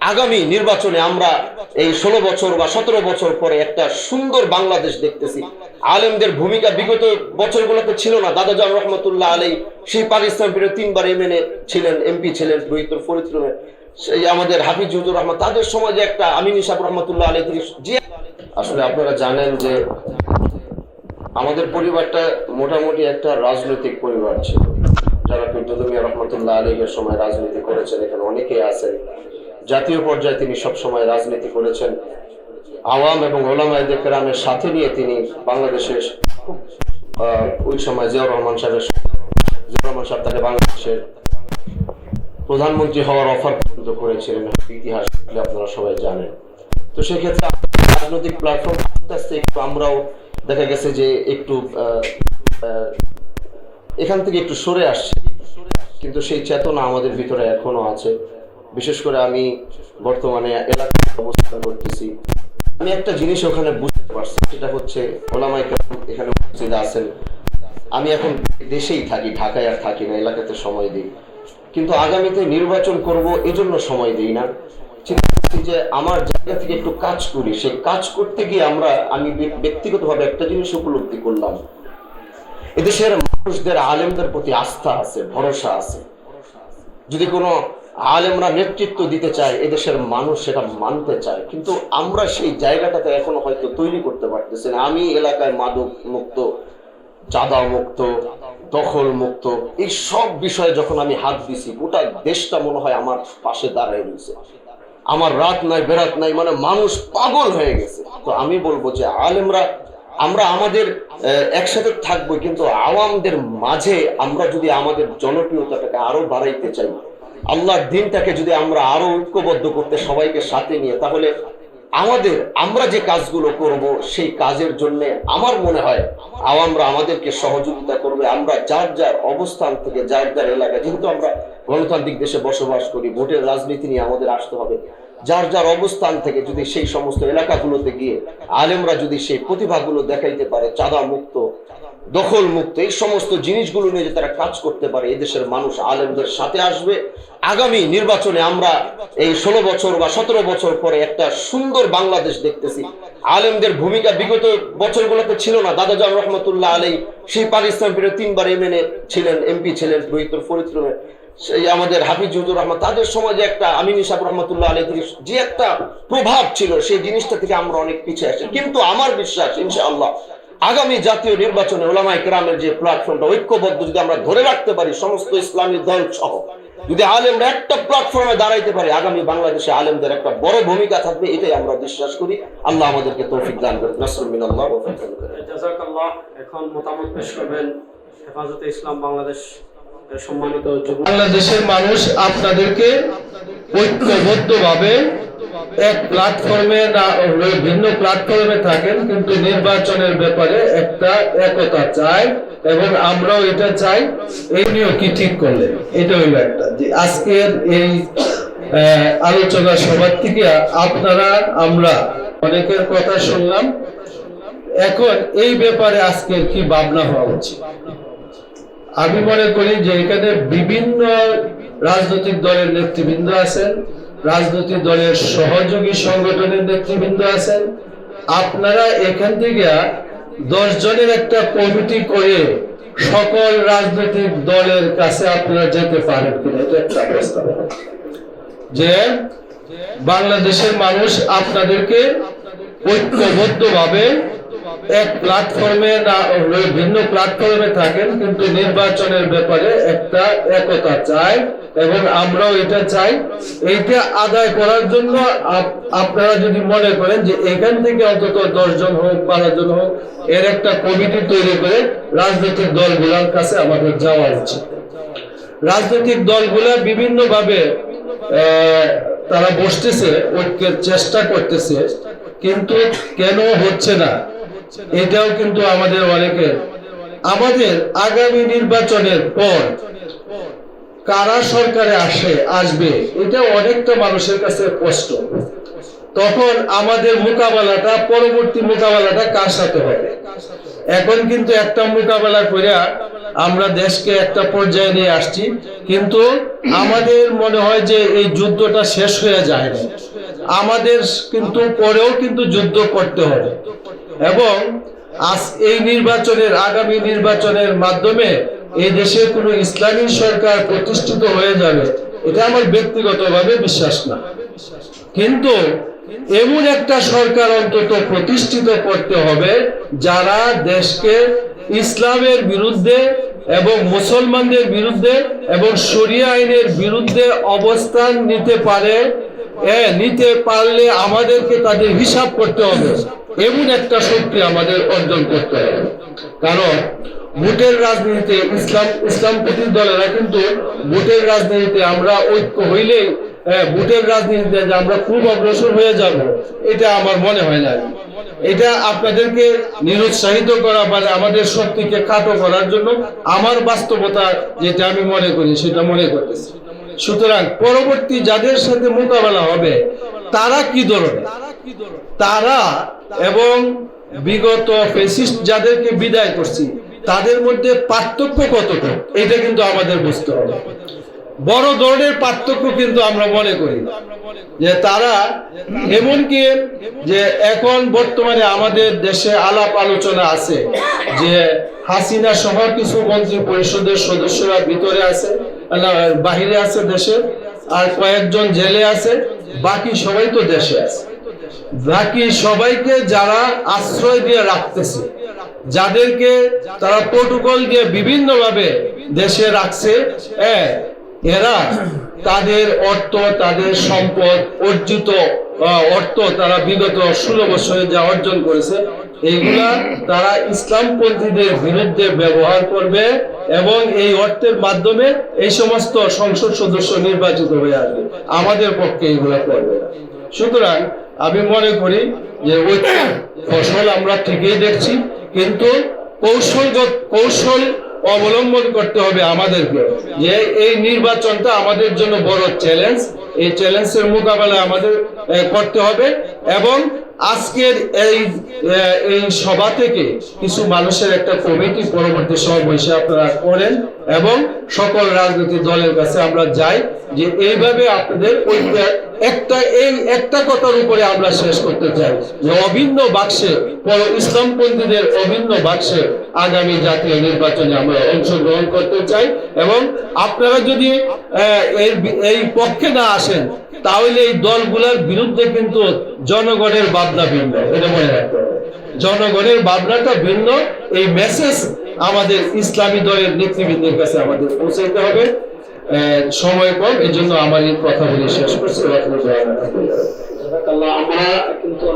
আগামী নির্বাচনে আমরা এই ষোলো বছর বা সতেরো বছর পরে একটা সুন্দর বাংলাদেশ দেখতেছি। আলেমদের ভূমিকা বিগত বছরগুলোতে ছিল না। দাদা দাদাজান রহমতুল্লাহ আলী সেই পাকিস্তান ফিরে তিনবার এমএনএ ছিলেন এমপি ছিলেন রহিতুর ফরিদ সেই আমাদের হাফিজুজুর রহমান। তাদের সময় যে একটা আমিন ইসাব রহমতুল্লাহ আলী তিনি আসলে আপনারা জানেন যে আমাদের পরিবারটা মোটামুটি একটা রাজনৈতিক পরিবার ছিল। যারা পিন্টুদমিয়া রহমতুল্লাহ আলীর সময় রাজনীতি করেছেন, এখানে অনেকেই আছেন। জাতীয় পর্যায়ে তিনি সব সময় রাজনীতি করেছেন। আওয়াম এবং ওলামায়দের কেরামের সাথে নিয়ে তিনি বাংলাদেশের ওই সময় জিয়াউর রহমান সাহেবের জিয়াউর রহমান সাহেব তাকে বাংলাদেশের প্রধানমন্ত্রী হওয়ার অফার পর্যন্ত করেছিলেন। ইতিহাস আপনারা সবাই জানেন। তো সেক্ষেত্রে রাজনৈতিক প্ল্যাটফর্ম আস্তে আস্তে একটু আমরাও দেখা গেছে যে একটু এখান থেকে একটু সরে আসছে। কিন্তু সেই চেতনা আমাদের ভিতরে এখনও আছে। বিশেষ করে আমি বর্তমানে এলাকায় অবস্থান করতেছি। আমি একটা জিনিস ওখানে বুঝতে পারছি, সেটা হচ্ছে ওলামাই এখানে উপস্থিত আছেন। আমি এখন দেশেই থাকি, ঢাকায় আর থাকি না, এলাকাতে সময় দিই। কিন্তু আগামীতে নির্বাচন করব, এজন্য সময় দিই না। যে আমার জায়গা থেকে একটু কাজ করি, সেই কাজ করতে গিয়ে আমরা, আমি ব্য- ব্যক্তিগতভাবে একটা জিনিস উপলব্ধি করলাম। এদেশের মানুষদের, আলেমদের প্রতি আস্থা আছে, ভরসা আছে। যদি কোনো আলেমরা নেতৃত্ব দিতে চায়, এদেশের মানুষ সেটা মানতে চায়। কিন্তু আমরা সেই জায়গাটাতে এখনও হয়তো তৈরি করতে পারতেছি না। আমি এলাকায় মাদক মুক্ত, চাঁদা মুক্ত, দখল মুক্ত, এই সব বিষয়ে যখন আমি হাত দিছি, গোটা দেশটা মনে হয় আমার পাশে দাঁড়ায় রয়েছে। আমার রাত নাই, বেরাত নাই মানে মানুষ পাগল হয়ে গেছে। তো আমি বলব যে আলেমরা, আমরা আমাদের একসাথে থাকব, কিন্তু আওয়ামদের মাঝে আমরা যদি আমাদের জনপ্রিয়তাটাকে আরও বাড়াইতে চাই আল্লাহর দিনটাকে যদি আমরা আরও ঐক্যবদ্ধ করতে সবাইকে সাথে নিয়ে, তাহলে আমাদের, আমরা যে কাজগুলো করব সেই কাজের জন্য আমার মনে হয় আওয়ামরা আমাদেরকে সহযোগিতা করবে। আমরা যার যার অবস্থান থেকে, যার যার এলাকায় যেহেতু আমরা গণতান্ত্রিক দেশে বসবাস করি, ভোটের রাজনীতি নিয়ে আমাদের আসতে হবে। যার যার অবস্থান থেকে যদি সেই সমস্ত এলাকাগুলোতে গিয়ে আলেমরা যদি সেই প্রতিভাগুলো দেখাইতে পারে, চাঁদা মুক্ত দখল মুক্ত, এই সমস্ত জিনিসগুলো নিয়ে যে তারা কাজ করতে পারে এদেশের মানুষ আলেমদের সাথে আসবে। আগামী নির্বাচনে আমরা এই ষোলো বছর বা সতেরো বছর পরে একটা সুন্দর বাংলাদেশ দেখতেছি। আলেমদের ভূমিকা বিগত বছরগুলোতে ছিল না। দাদাজান রহমতুল্লাহ আলী সেই পাকিস্তান ফিরে তিনবার এমএনএ ছিলেন, এমপি ছিলেন, রহিতুর ফরিদ সেই আমাদের হাফিজুজুর রহমান, তাদের সময় যে একটা আমিন ইসাব রহমতুল্লাহ আলী যে একটা প্রভাব ছিল, সেই জিনিসটা থেকে আমরা অনেক পিছিয়ে আসছি। কিন্তু আমার বিশ্বাস, ইনশাআল্লাহ আগামী জাতীয় নির্বাচনে ওলামাই কেরামের যে প্ল্যাটফর্মটা ঐক্যবদ্ধ যদি আমরা ধরে রাখতে পারি সমস্ত ইসলামী দল সহ যদি আলেমরা একটা প্ল্যাটফর্মে দাঁড়াইতে পারে আগামী বাংলাদেশে আলেমদের একটা বড় ভূমিকা থাকবে এটাই আমরা বিশ্বাস করি আল্লাহ আমাদেরকে তৌফিক দান করেন। জাজাকাল্লাহ এখন মতামত পেশ করবেন হেফাজতে ইসলাম বাংলাদেশ সম্মানিত বাংলাদেশের মানুষ আপনাদেরকে ঐক্যবদ্ধভাবে এক প্ল্যাটফর্মে না ভিন্ন প্ল্যাটফর্মে থাকেন, কিন্তু নির্বাচনের ব্যাপারে একটা একতা চাই এবং আমরাও এটা চাই। এই নিয়েও কি ঠিক করলে? এটা হইল একটা। যে আজকের এই আলোচনা সবার থেকে আপনারা, আমরা অনেকের কথা শুনলাম। এখন এই ব্যাপারে আজকের কি ভাবনা হওয়া উচিত? আমি মনে করি যে এখানে বিভিন্ন রাজনৈতিক দলের নেতৃবৃন্দ আছেন রাজনৈতিক দলের সহযোগী সংগঠনের নেতৃবৃন্দ আছেন। আপনারা এখান থেকে দশ জনের একটা কমিটি করে সকল রাজনৈতিক দলের কাছে আপনারা যেতে পারেন কিনা, এটা একটা প্রস্তাব যে বাংলাদেশের মানুষ আপনাদেরকে ঐক্যবদ্ধভাবে এক প্ল্যাটফর্মে না ভিন্ন প্ল্যাটফর্মে থাকেন, কিন্তু নির্বাচনের ব্যাপারে একটা একতা চাই এবং আমরাও এটা চাই। এইটা আদায় করার জন্য আপনারা যদি মনে করেন যে এখান থেকে অন্তত দশ জন হোক বারো জন হোক, এর একটা কমিটি তৈরি করে রাজনৈতিক দলগুলোর কাছে আমাদের যাওয়া উচিত। রাজনৈতিক দলগুলা বিভিন্ন ভাবে তারা বসতেছে, ঐক্যের চেষ্টা করতেছে, কিন্তু কেন হচ্ছে না? এটাও কিন্তু আমাদের অনেকের। আমাদের আগামী নির্বাচনের পর কারা সরকারে আসে, আসবে, এটা অনেকটা মানুষের কাছে কষ্ট। তখন আমাদের মোকাবেলাটা, পরবর্তী মোকাবেলাটা কার সাথে হবে? এখন কিন্তু একটা মোকাবেলা করে আমরা দেশকে একটা পর্যায়ে নিয়ে আসছি, কিন্তু আমাদের মনে হয় যে এই যুদ্ধটা শেষ হয়ে যায় না আমাদের কিন্তু পরেও কিন্তু যুদ্ধ করতে হবে। এবং আজ এই নির্বাচনের, আগামী নির্বাচনের মাধ্যমে এই দেশে কোনো ইসলামী সরকার প্রতিষ্ঠিত হয়ে যাবে, এটা আমার ব্যক্তিগতভাবে বিশ্বাস না। কিন্তু এমন একটা সরকার অন্তত প্রতিষ্ঠিত করতে হবে যারা দেশকে ইসলামের বিরুদ্ধে এবং মুসলমানদের বিরুদ্ধে এবং শরিয়া আইনের বিরুদ্ধে অবস্থান নিতে পারে নিতে পারলে আমাদেরকে তাদের হিসাব করতে হবে। এমন একটা শক্তি আমাদের অর্জন করতে হবে। কারণ ভোটের রাজনীতিতে ইসলাম ইসলামপন্থী দলেরা কিন্তু ভোটের রাজনীতিতে আমরা ঐক্য হইলেই হ্যাঁ, ভোটের রাজনীতিতে আমরা খুব অগ্রসর হয়ে যাব এটা আমার মনে হয় না। এটা আপনাদেরকে নিরুৎসাহিত করা বা আমাদের শক্তিকে খাটো করার জন্য আমার বাস্তবতা যেটা আমি মনে করি সেটা মনে করতেছি। সুতরাং পরবর্তী যাদের সাথে মোকাবেলা হবে, তারা কি ধরনের? তারা এবং বিগত ফেসিস্ট যাদেরকে বিদায় করছি, তাদের মধ্যে পার্থক্য কতটা? এটা কিন্তু আমাদের বুঝতে হবে। বড় ধরনের পার্থক্য কিন্তু আমরা মনে করি যে তারা এমনকি যে এখন বর্তমানে আমাদের দেশে আলাপ আলোচনা আছে যে হাসিনা সহ কিছু মন্ত্রী পরিষদের সদস্যরা ভিতরে আছে। বাহিরে আছে দেশে, আর কয়েকজন জেলে আছে, বাকি সবাই তো দেশে আছে। বাকি সবাইকে যারা আশ্রয় দিয়ে রাখতেছে, যাদেরকে তারা প্রোটোকল দিয়ে বিভিন্নভাবে দেশে রাখছে এরা তাদের অর্থ, তাদের সম্পদ, অর্জিত অর্থ তারা বিগত ষোলো বছরে যা অর্জন করেছে এইগুলা তারা ইসলামপন্থীদের বিরুদ্ধে ব্যবহার করবে। এবং এই অর্থের মাধ্যমে এই সমস্ত সংসদ সদস্য নির্বাচিত হয়ে আসবে। আমাদের পক্ষে এইগুলা করবে সুতরাং আমি মনে করি যে ফসল আমরা ঠিকই দেখছি, কিন্তু কৌশলগত কৌশল অবলম্বন করতে হবে আমাদেরকে, যে এই নির্বাচনটা আমাদের জন্য বড় চ্যালেঞ্জ এই চ্যালেঞ্জের মোকাবেলা আমাদের করতে হবে এবং আজকের এই এই সভা থেকে কিছু মানুষের একটা কমিটি পরবর্তী সময় বসে আপনারা করেন। এবং সকল রাজনৈতিক দলের কাছে আমরা যাই যে এইভাবে আপনাদের একটা এই একটা কথার উপরে আমরা শেষ করতে চাই যে অভিন্ন বাক্সে পর ইসলামপন্থীদের অভিন্ন বাক্সে আগামী জাতীয় নির্বাচনে আমরা অংশগ্রহণ করতে চাই এবং আপনারা যদি এই পক্ষে না আসেন, তাহলে এই দলগুলোর বিরুদ্ধে কিন্তু জনগণের ভাবনা ভিন্ন। এটা মনে রাখতে জনগণের ভাবনাটা ভিন্ন, এই মেসেজ আমাদের ইসলামী দলের নেতৃবৃন্দের কাছে আমাদের পৌঁছাইতে হবে। সময় কম এই জন্য আমার এই কথা বলে শেষ করছি। আমরা কিন্তু